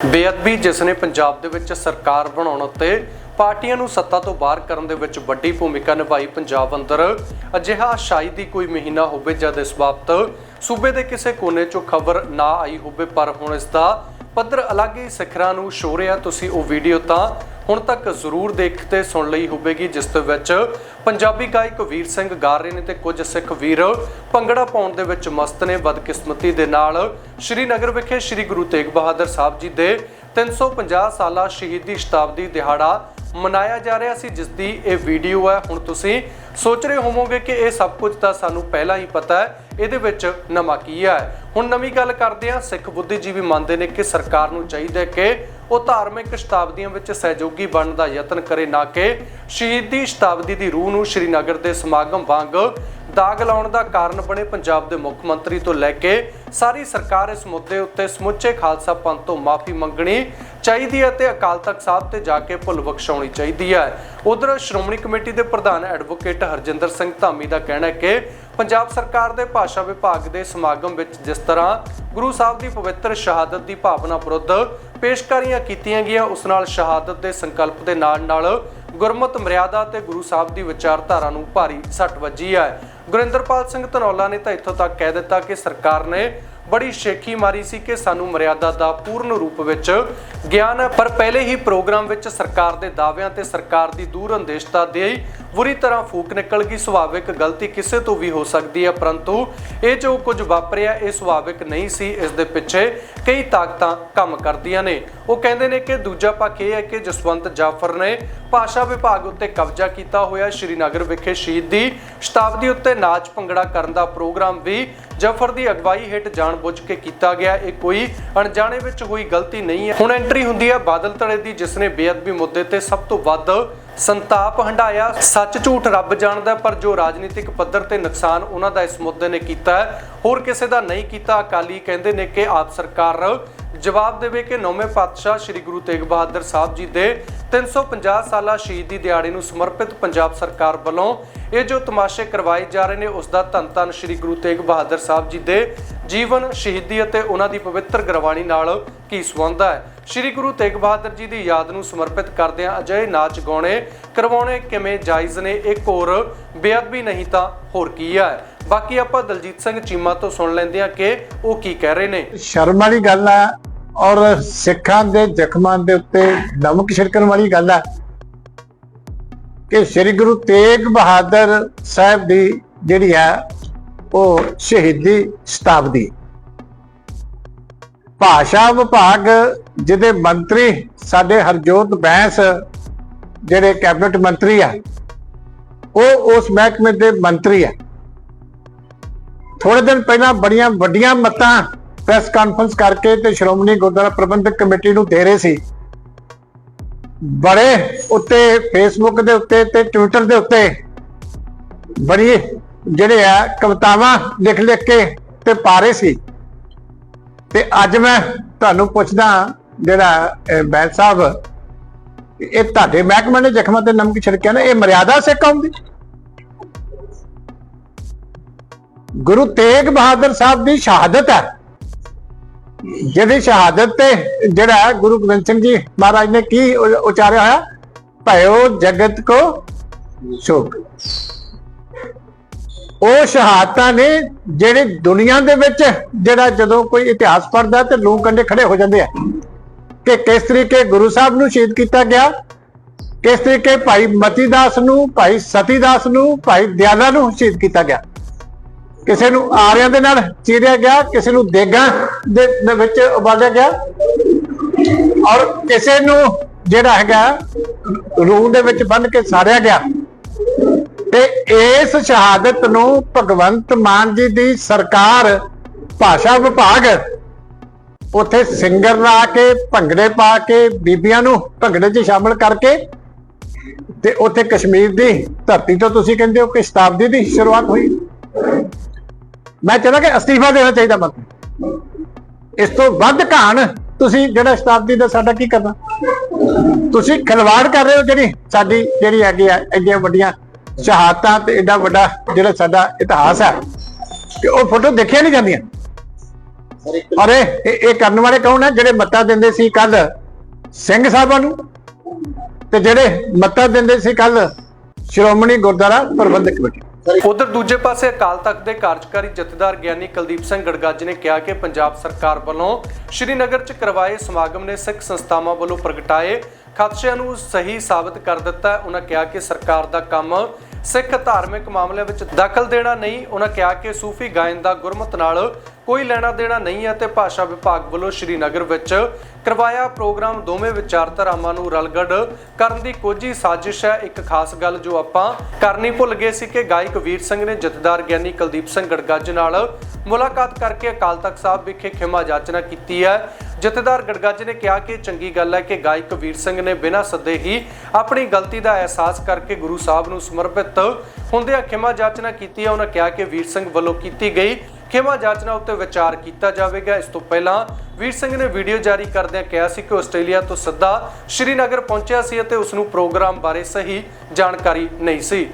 ਬੇਅਦਬੀ ਜਿਸ ਨੇ ਪੰਜਾਬ ਦੇ ਵਿੱਚ ਸਰਕਾਰ ਬਣਾਉਣ ਉੱਤੇ ਪਾਰਟੀਆਂ ਨੂੰ ਸੱਤਾ ਤੋਂ ਬਾਹਰ ਕਰਨ ਦੇ ਵਿੱਚ ਵੱਡੀ ਭੂਮਿਕਾ ਨਿਭਾਈ, ਪੰਜਾਬ ਅੰਦਰ ਅਜਿਹਾ ਸ਼ਾਇਦ ਹੀ ਕੋਈ ਮਹੀਨਾ ਹੋਵੇ ਜਦ ਇਸ ਬਾਬਤ ਸੂਬੇ ਦੇ ਕਿਸੇ ਕੋਨੇ 'ਚੋਂ ਖਬਰ ਨਾ ਆਈ ਹੋਵੇ, ਪਰ ਹੁਣ ਇਸ ਦਾ ਪੱਧਰ ਅਲੱਗ ਹੀ ਸਿਖਰਾਂ ਨੂੰ ਛੋ ਰਿਹਾ। ਤੁਸੀਂ ਉਹ ਵੀਡੀਓ ਤਾਂ ਹੁਣ ਤੱਕ ਜ਼ਰੂਰ ਦੇਖ ਤੇ ਸੁਣ ਲਈ ਹੋਵੇਗੀ, ਜਿਸ ਦੇ ਵਿੱਚ ਪੰਜਾਬੀ ਗਾਇਕ ਵੀਰ ਸਿੰਘ ਗਾ ਰਹੇ ਨੇ ਤੇ ਕੁਝ ਸਿੱਖ ਵੀਰ ਭੰਗੜਾ ਪਾਉਣ ਦੇ ਵਿੱਚ ਮਸਤ ਨੇ। ਬਦਕਿਸਮਤੀ ਦੇ ਨਾਲ ਸ਼੍ਰੀਨਗਰ ਵਿਖੇ ਸ਼੍ਰੀ ਗੁਰੂ ਤੇਗ ਬਹਾਦਰ ਸਾਹਿਬ ਜੀ ਦੇ 350 ਸਾਲਾ ਸ਼ਹੀਦੀ ਸ਼ਤਾਬਦੀ ਦਿਹਾੜਾ ਮਨਾਇਆ ਜਾ ਰਿਹਾ ਸੀ, ਜਿਸ ਦੀ ਇਹ ਵੀਡੀਓ ਹੈ। ਹੁਣ ਤੁਸੀਂ ਸੋਚ ਰਹੇ ਹੋਵੋਗੇ ਕਿ ਇਹ ਸਭ ਕੁਝ ਤਾਂ ਸਾਨੂੰ ਪਹਿਲਾਂ ਹੀ ਪਤਾ ਹੈ, ਇਹਦੇ ਵਿੱਚ ਨਵਾਂ ਕੀ ਹੈ। ਹੁਣ ਨਵੀਂ ਗੱਲ ਕਰਦੇ ਹਾਂ, ਸਿੱਖ ਬੁੱਧੀਜੀਵੀ ਮੰਨਦੇ ਨੇ ਕਿ ਸਰਕਾਰ ਨੂੰ ਚਾਹੀਦਾ ਹੈ ਕਿ ਉਹ ਧਾਰਮਿਕ ਸ਼ਤਾਬਦੀਆਂ ਵਿੱਚ ਸਹਿਯੋਗੀ ਬਣਨ ਦਾ ਯਤਨ ਕਰੇ ਨਾ ਕਿ ਸ਼ਹੀਦੀ ਸ਼ਤਾਬਦੀ ਦੀ ਰੂਹ ਨੂੰ ਸ਼੍ਰੀਨਗਰ ਦੇ ਸਮਾਗਮ ਵਾਂਗ ਦਾਗ ਲਾਉਣ ਦਾ ਕਾਰਨ ਬਣੇ ਪੰਜਾਬ ਦੇ ਮੁੱਖ ਮੰਤਰੀ ਤੋਂ ਲੈ ਕੇ ਸਾਰੀ ਸਰਕਾਰ ਇਸ ਮੁੱਦੇ ਉੱਤੇ ਸਮੁੱਚੇ ਖਾਲਸਾ ਪੰਥ ਤੋਂ ਮਾਫੀ ਮੰਗਣੀ ਚਾਹੀਦੀ ਹੈ ਤੇ ਅਕਾਲ ਤਖਤ ਸਾਹਿਬ ਤੇ ਜਾ ਕੇ ਭੁੱਲ ਬਖਸ਼ਾਉਣੀ ਚਾਹੀਦੀ ਹੈ। ਉਧਰ ਸ਼੍ਰੋਮਣੀ ਕਮੇਟੀ ਦੇ ਪ੍ਰਧਾਨ ਐਡਵੋਕੇਟ ਹਰਜਿੰਦਰ ਸਿੰਘ ਧਾਮੀ ਦਾ ਕਹਿਣਾ ਹੈ ਕਿ ਪੰਜਾਬ ਸਰਕਾਰ ਦੇ ਭਾਸ਼ਾ ਵਿਭਾਗ ਦੇ ਸਮਾਗਮ ਵਿੱਚ ਜਿਸ ਤਰ੍ਹਾਂ ਗੁਰੂ ਸਾਹਿਬ ਦੀ ਪਵਿੱਤਰ ਸ਼ਹਾਦਤ ਦੀ ਭਾਵਨਾ ਵਿਰੁੱਧ ਪੇਸ਼ਕਾਰੀਆਂ ਕੀਤੀਆਂ ਗਈਆਂ, ਉਸ ਨਾਲ ਸ਼ਹਾਦਤ ਦੇ ਸੰਕਲਪ ਦੇ ਨਾਲ ਨਾਲ ਗੁਰਮਤ ਮਰਿਆਦਾ ਤੇ ਗੁਰੂ ਸਾਹਿਬ ਦੀ ਵਿਚਾਰਧਾਰਾ ਨੂੰ ਭਾਰੀ ਸੱਟ ਵੱਜੀ ਹੈ। ਗੁਰਿੰਦਰਪਾਲ ਸਿੰਘ ਧਨੌਲਾ ਨੇ ਤਾਂ ਇੱਥੋਂ ਤੱਕ ਕਹਿ ਦਿੱਤਾ ਕਿ ਸਰਕਾਰ ਨੇ ਬੜੀ ਸ਼ੇਖੀ ਮਾਰੀ ਸੀ ਕਿ ਸਾਨੂੰ ਮਰਿਆਦਾ ਦਾ ਪੂਰਨ ਰੂਪ ਵਿੱਚ ਗਿਆਨ ਹੈ। ਪਰ ਪਹਿਲੇ ਹੀ ਪ੍ਰੋਗਰਾਮ ਵਿੱਚ ਸਰਕਾਰ ਦੇ ਦਾਅਵਿਆਂ ਤੇ ਸਰਕਾਰ ਦੀ ਦੂਰ ਅੰਦੇਸ਼ਤਾ ਦੇ ਬੁਰੀ ਤਰ੍ਹਾਂ ਫੂਕ ਨਿਕਲ ਗਈ। ਸੁਭਾਵਿਕ ਗਲਤੀ ਕਿਸੇ ਤੋਂ ਵੀ ਹੋ ਸਕਦੀ ਹੈ, ਪਰੰਤੂ ਇਹ ਜੋ ਕੁਝ ਵਾਪਰਿਆ, ਇਹ ਸੁਭਾਵਿਕ ਨਹੀਂ ਸੀ। ਇਸ ਦੇ ਪਿੱਛੇ ਕਈ ਤਾਕਤਾਂ ਕੰਮ ਕਰਦੀਆਂ ਨੇ। ਉਹ ਕਹਿੰਦੇ ਨੇ ਕਿ ਦੂਜਾ ਪੱਖ ਇਹ ਹੈ ਕਿ ਜਸਵੰਤ ਜਾਫਰ ਨੇ ਭਾਸ਼ਾ ਵਿਭਾਗ ਉੱਤੇ ਕਬਜ਼ਾ ਕੀਤਾ ਹੋਇਆ। ਸ਼੍ਰੀਨਗਰ ਵਿਖੇ ਸ਼ਹੀਦ ਦੀ ਸ਼ਤਾਬਦੀ ਉੱਤੇ ਨਾਚ ਭੰਗੜਾ ਕਰਨ ਦਾ ਪ੍ਰੋਗਰਾਮ ਵੀ ਜਫਰ ਦੀ ਅਗਵਾਈ ਹੇਠ ਜਾਣਬੁੱਝ ਕੇ ਕੀਤਾ ਗਿਆ। ਇਹ ਕੋਈ ਅਣਜਾਣੇ ਵਿੱਚ ਹੋਈ ਗਲਤੀ ਨਹੀਂ ਹੈ। ਹੁਣ ਐਂਟਰੀ ਹੁੰਦੀ ਹੈ ਬਾਦਲ ਧੜੇ ਦੀ, ਜਿਸ ਨੇ ਬੇਅਦਬੀ ਮੁੱਦੇ ਤੇ ਸਭ ਤੋਂ ਵੱਧ ਸੰਤਾਪ ਹੰਡਾਇਆ ਸੱਚ ਝੂਠ ਰੱਬ ਜਾਣਦਾ ਪਰ ਜੋ ਰਾਜਨੀਤਿਕ ਪੱਧਰ ਤੇ ਨੁਕਸਾਨ ਉਹਨਾਂ ਦਾ ਇਸ ਮੁੱਦੇ ਨੇ ਕੀਤਾ ਹੋਰ ਕਿਸੇ ਦਾ ਨਹੀਂ ਕੀਤਾ, ਅਕਾਲੀ ਕਹਿੰਦੇ ਨੇ ਕਿ ਆਪ ਸਰਕਾਰ ਜਵਾਬ ਦੇਵੇ ਕਿ ਨੌਵੇਂ ਪਾਤਸ਼ਾਹ ਸ੍ਰੀ ਗੁਰੂ ਤੇਗ ਬਹਾਦਰ ਸਾਹਿਬ ਜੀ ਦੇ 350 ਸਾਲਾ ਸ਼ਹੀਦੀ ਦਿਹਾੜੇ ਨੂੰ ਸਮਰਪਿਤ ਪੰਜਾਬ ਸਰਕਾਰ ਵੱਲੋਂ ਇਹ ਜੋ ਤਮਾਸ਼ੇ ਕਰਵਾਏ ਜਾ ਰਹੇ ਨੇ ਉਸ ਦਾ ਧੰਨ ਧੰਨ ਸ੍ਰੀ ਗੁਰੂ ਤੇਗ ਬਹਾਦਰ ਸਾਹਿਬ ਜੀ ਦੇ ਜੀਵਨ, ਸ਼ਹੀਦੀ ਅਤੇ ਉਹਨਾਂ ਦੀ ਪਵਿੱਤਰ ਗੁਰਬਾਣੀ ਨਾਲ ਕੀ ਸੰਬੰਧ ਹੈ। ਸ੍ਰੀ ਗੁਰੂ ਤੇਗ ਬਹਾਦਰ ਜੀ ਦੀ ਯਾਦ ਨੂੰ ਸਮਰਪਿਤ ਕਰਦਿਆਂ ਅਜਿਹੇ ਨਾਚ ਗਾਉਣੇ, ਕਰਵਾਉਣੇ ਕਿਵੇਂ ਜਾਇਜ਼ ਨੇ, ਇੱਕ ਹੋਰ ਬੇਅਦਬੀ ਨਹੀਂ ਤਾਂ ਹੋਰ ਕੀ ਹੈ? ਬਾਕੀ ਆਪਾਂ ਦਲਜੀਤ ਸਿੰਘ ਚੀਮਾ ਤੋਂ ਸੁਣ ਲੈਂਦੇ ਹਾਂ ਕਿ ਉਹ ਕੀ ਕਹਿ ਰਹੇ ਨੇ। ਸ਼ਰਮ ਵਾਲੀ ਗੱਲ ਹੈ ਔਰ ਸਿੱਖਾਂ ਦੇ ਜ਼ਖਮਾਂ ਦੇ ਉੱਤੇ ਨਮਕ ਛਿੜਕਣ ਵਾਲੀ ਗੱਲ ਹੈ ਕਿ ਸ੍ਰੀ ਗੁਰੂ ਤੇਗ ਬਹਾਦਰ ਸਾਹਿਬ ਦੀ ਜਿਹੜੀ ਹੈ ਉਹ ਸ਼ਹੀਦੀ ਸ਼ਤਾਬਦੀ। ਭਾਸ਼ਾ ਵਿਭਾਗ ਜਿਹਦੇ ਮੰਤਰੀ ਸਾਡੇ ਹਰਜੋਤ ਬੈਂਸ, ਜਿਹੜੇ ਕੈਬਨਿਟ ਮੰਤਰੀ ਆ, ਉਹ ਉਸ ਮਹਿਕਮੇ ਦੇ ਮੰਤਰੀ ਆ। ਥੋੜੇ ਦਿਨ ਪਹਿਲਾਂ ਬੜੀਆਂ ਵੱਡੀਆਂ ਮਤਾਂ ਪ੍ਰੈਸ ਕਾਨਫਰੰਸ ਕਰਕੇ ਤੇ ਸ਼੍ਰੋਮਣੀ ਗੁਰਦੁਆਰਾ ਪ੍ਰਬੰਧਕ ਕਮੇਟੀ ਨੂੰ ਦੇ ਰਹੇ ਸੀ। ਬੜੇ ਉੱਤੇ ਫੇਸਬੁੱਕ ਦੇ ਉੱਤੇ ਤੇ ਟਵਿੱਟਰ ਦੇ ਉੱਤੇ ਬੜੀ ਜਿਹੜੇ ਆ ਕਵਿਤਾਵਾਂ ਲਿਖ ਲਿਖ ਕੇ ਤੇ ਪਾ ਰਹੇ ਸੀ। ਤੇ ਅੱਜ ਮੈਂ ਤੁਹਾਨੂੰ ਪੁੱਛਦਾ ਜਿਹੜਾ ਅਹ, ਬੈਂਸ ਸਾਹਿਬ ਇਹ ਤੁਹਾਡੇ ਮਹਿਕਮੇ ਨੇ ਜ਼ਖਮਾਂ ਤੇ ਨਮਕ ਛਿੜਕਿਆ ਨਾ ਇਹ ਮਰਿਆਦਾ ਸਿੱਖ ਕੌਮ ਦੀ ਗੁਰੂ ਤੇਗ ਬਹਾਦਰ ਸਾਹਿਬ ਦੀ ਸ਼ਹਾਦਤ ਹੈ। ਜਿਹੜੀ ਸ਼ਹਾਦਤ ਤੇ ਜਿਹੜਾ ਗੁਰੂ ਗੋਬਿੰਦ ਸਿੰਘ ਜੀ ਮਹਾਰਾਜ ਨੇ ਕੀ ਉਚਾਰਿਆ ਹੋਇਆ ਭਇਓ ਜਗਤ ਕੋ ਸ਼ੋਕ ਉਹ ਸ਼ਹਾਦਤਾਂ ਨੇ ਜਿਹੜੀ ਦੁਨੀਆ ਦੇ ਵਿੱਚ ਜਿਹੜਾ ਜਦੋਂ ਕੋਈ ਇਤਿਹਾਸ ਪੜ੍ਹਦਾ ਤੇ ਲੋਕ ਕੰਡੇ ਖੜੇ ਹੋ ਜਾਂਦੇ ਆ। ਕਿ ਕਿਸ ਤਰੀਕੇ ਗੁਰੂ ਸਾਹਿਬ ਨੂੰ ਸ਼ਹੀਦ ਕੀਤਾ ਗਿਆ? ਕਿਸ ਤਰੀਕੇ ਭਾਈ ਮਤੀਦਾਸ ਨੂੰ, ਭਾਈ ਸਤੀਦਾਸ ਨੂੰ, ਭਾਈ ਦਿਆਲਾ ਨੂੰ ਸ਼ਹੀਦ ਕੀਤਾ ਗਿਆ? ਕਿਸੇ ਨੂੰ ਆਰਿਆਂ ਦੇ ਨਾਲ ਚੀਰਿਆ ਗਿਆ, ਕਿਸੇ ਨੂੰ ਦੇਗਾਂ ਦੇ ਵਿੱਚ ਉਬਾਲਿਆ ਗਿਆ? ਔਰ ਕਿਸੇ ਨੂੰ ਜਿਹੜਾ ਹੈਗਾ, ਰੂਹ ਦੇ ਵਿੱਚ ਬੰਨ ਕੇ ਸਾੜਿਆ ਗਿਆ? ਤੇ ਇਸ ਸ਼ਹਾਦਤ ਨੂੰ ਭਗਵੰਤ ਮਾਨ ਜੀ ਦੀ ਸਰਕਾਰ, ਭਾਸ਼ਾ ਵਿਭਾਗ ਉੱਥੇ ਸਿੰਗਰ ਲਾ ਕੇ, ਭੰਗੜੇ ਪਾ ਕੇ, ਬੀਬੀਆਂ ਨੂੰ ਭੰਗੜੇ 'ਚ ਸ਼ਾਮਲ ਕਰਕੇ ਤੇ ਉੱਥੇ ਕਸ਼ਮੀਰ ਦੀ ਧਰਤੀ ਤੋਂ ਤੁਸੀਂ ਕਹਿੰਦੇ ਹੋ ਕਿ ਸ਼ਤਾਬਦੀ ਦੀ ਸ਼ੁਰੂਆਤ ਹੋਈ। ਮੈਂ ਚਾਹੁੰਦਾ ਕਿ ਅਸਤੀਫਾ ਦੇਣਾ ਚਾਹੀਦਾ ਮੰਤਰੀ ਇਸ ਤੋਂ ਵੱਧ ਘਾਣ ਤੁਸੀਂ ਜਿਹੜਾ ਸ਼ਤਾਬਦੀ ਦਾ ਸਾਡਾ ਕੀ ਕਰਨਾ? ਤੁਸੀਂ ਖਿਲਵਾੜ ਕਰ ਰਹੇ ਹੋ ਜਿਹੜੀ ਸਾਡੀ ਜਿਹੜੀ ਹੈਗੀ ਆ, ਇੰਨੀਆਂ ਵੱਡੀਆਂ ਸ਼ਹਾਦਤਾਂ ਤੇ ਐਡਾ ਵੱਡਾ ਜਿਹੜਾ ਸਾਡਾ ਇਤਿਹਾਸ ਹੈ, ਕਿ ਉਹ ਫੋਟੋ ਦੇਖਿਆ ਨਹੀਂ ਜਾਂਦੀਆਂ। ਔਰ ਇਹ ਕਰਨ ਵਾਲੇ ਕੌਣ ਹੈ ਜਿਹੜੇ ਮੱਤਾ ਦਿੰਦੇ ਸੀ ਕੱਲ ਸਿੰਘ ਸਾਹਿਬਾਂ ਨੂੰ ਤੇ ਜਿਹੜੇ ਮੱਤਾ ਦਿੰਦੇ ਸੀ ਕੱਲ ਸ਼੍ਰੋਮਣੀ ਗੁਰਦੁਆਰਾ ਪ੍ਰਬੰਧਕ ਕਮੇਟੀ। ਉਧਰ ਦੂਜੇ ਪਾਸੇ ਅਕਾਲ ਤਖਤ ਦੇ ਕਾਰਜਕਾਰੀ ਜਥੇਦਾਰ ਗਿਆਨੀ ਕੁਲਦੀਪ ਸਿੰਘ ਗੜਗੱਜ ਨੇ ਕਿਹਾ ਕਿ ਪੰਜਾਬ ਸਰਕਾਰ ਵੱਲੋਂ ਸ਼੍ਰੀਨਗਰ 'ਚ ਕਰਵਾਏ ਸਮਾਗਮ ਨੇ ਸਿੱਖ ਸੰਸਥਾਵਾਂ ਵੱਲੋਂ ਪ੍ਰਗਟਾਏ, ਖਦਸ਼ਿਆਂ ਨੂੰ ਸਹੀ ਸਾਬਤ ਕਰ ਦਿੱਤਾ। ਉਹਨਾਂ ਕਿਹਾ ਕਿ ਸਰਕਾਰ ਦਾ ਕੰਮ ਸਿੱਖ ਧਾਰਮਿਕ ਮਾਮਲਿਆਂ ਵਿੱਚ ਦਖਲ ਦੇਣਾ ਨਹੀਂ, ਉਹਨਾਂ ਕਿਹਾ ਕਿ ਸੂਫੀ ਗਾਇਨ ਦਾ ਗੁਰਮਤ ਨਾਲ ਕੋਈ ਲੈਣਾ ਦੇਣਾ ਨਹੀਂ ਹੈ ਤੇ ਭਾਸ਼ਾ ਵਿਭਾਗ ਵੱਲੋਂ ਸ਼੍ਰੀਨਗਰ ਵਿੱਚ ਕਰਵਾਇਆ ਪ੍ਰੋਗਰਾਮ ਦੋਵੇਂ ਵਿਚਾਰਧਾਰਾਵਾਂ ਨੂੰ ਰਲਗੜ ਕਰਨ ਦੀ ਕੋਝੀ ਸਾਜ਼ਿਸ਼ ਹੈ। ਇੱਕ ਖਾਸ ਗੱਲ ਜੋ ਆਪਾਂ ਕਰਨੀ ਭੁੱਲ ਗਏ ਸੀ ਕਿ ਗਾਇਕ ਵੀਰ ਸਿੰਘ ਨੇ ਜਥੇਦਾਰ ਗਿਆਨੀ ਕੁਲਦੀਪ ਸਿੰਘ ਗੜਗੱਜ ਨਾਲ ਮੁਲਾਕਾਤ ਕਰਕੇ ਅਕਾਲ ਤਖਤ ਸਾਹਿਬ ਵਿਖੇ ਖਿਮਾ ਜਾਚਨਾ ਕੀਤੀ ਹੈ। ਜਥੇਦਾਰ ਗੜਗੱਜ ਨੇ ਕਿਹਾ ਕਿ ਚੰਗੀ ਗੱਲ ਹੈ ਕਿ ਗਾਇਕ ਵੀਰ ਸਿੰਘ ਨੇ ਬਿਨਾਂ ਸੱਦੇ ਹੀ ਆਪਣੀ ਗਲਤੀ ਦਾ ਅਹਿਸਾਸ ਕਰਕੇ ਗੁਰੂ ਸਾਹਿਬ ਨੂੰ ਸਮਰਪਿਤ ਹੁੰਦਿਆਂ ਖਿਮਾ ਜਾਚਨਾ ਕੀਤੀ ਹੈ। ਉਹਨਾਂ ਕਿਹਾ ਕਿ ਵੀਰ ਸਿੰਘ ਵੱਲੋਂ ਕੀਤੀ ਗਈ ਖਿਮਾ ਜਾਚਨਾ ਉੱਤੇ ਵਿਚਾਰ ਕੀਤਾ ਜਾਵੇਗਾ। ਇਸ ਤੋਂ ਪਹਿਲਾਂ ਵੀਰ ਸਿੰਘ ਨੇ ਵੀਡੀਓ ਜਾਰੀ ਕਰਦਿਆਂ ਕਿਹਾ ਸੀ ਕਿ ਆਸਟ੍ਰੇਲੀਆ ਤੋਂ ਸਿੱਧਾ ਸ਼੍ਰੀਨਗਰ ਪਹੁੰਚਿਆ ਸੀ ਅਤੇ ਉਸ ਨੂੰ ਪ੍ਰੋਗਰਾਮ ਬਾਰੇ ਸਹੀ ਜਾਣਕਾਰੀ ਨਹੀਂ ਸੀ।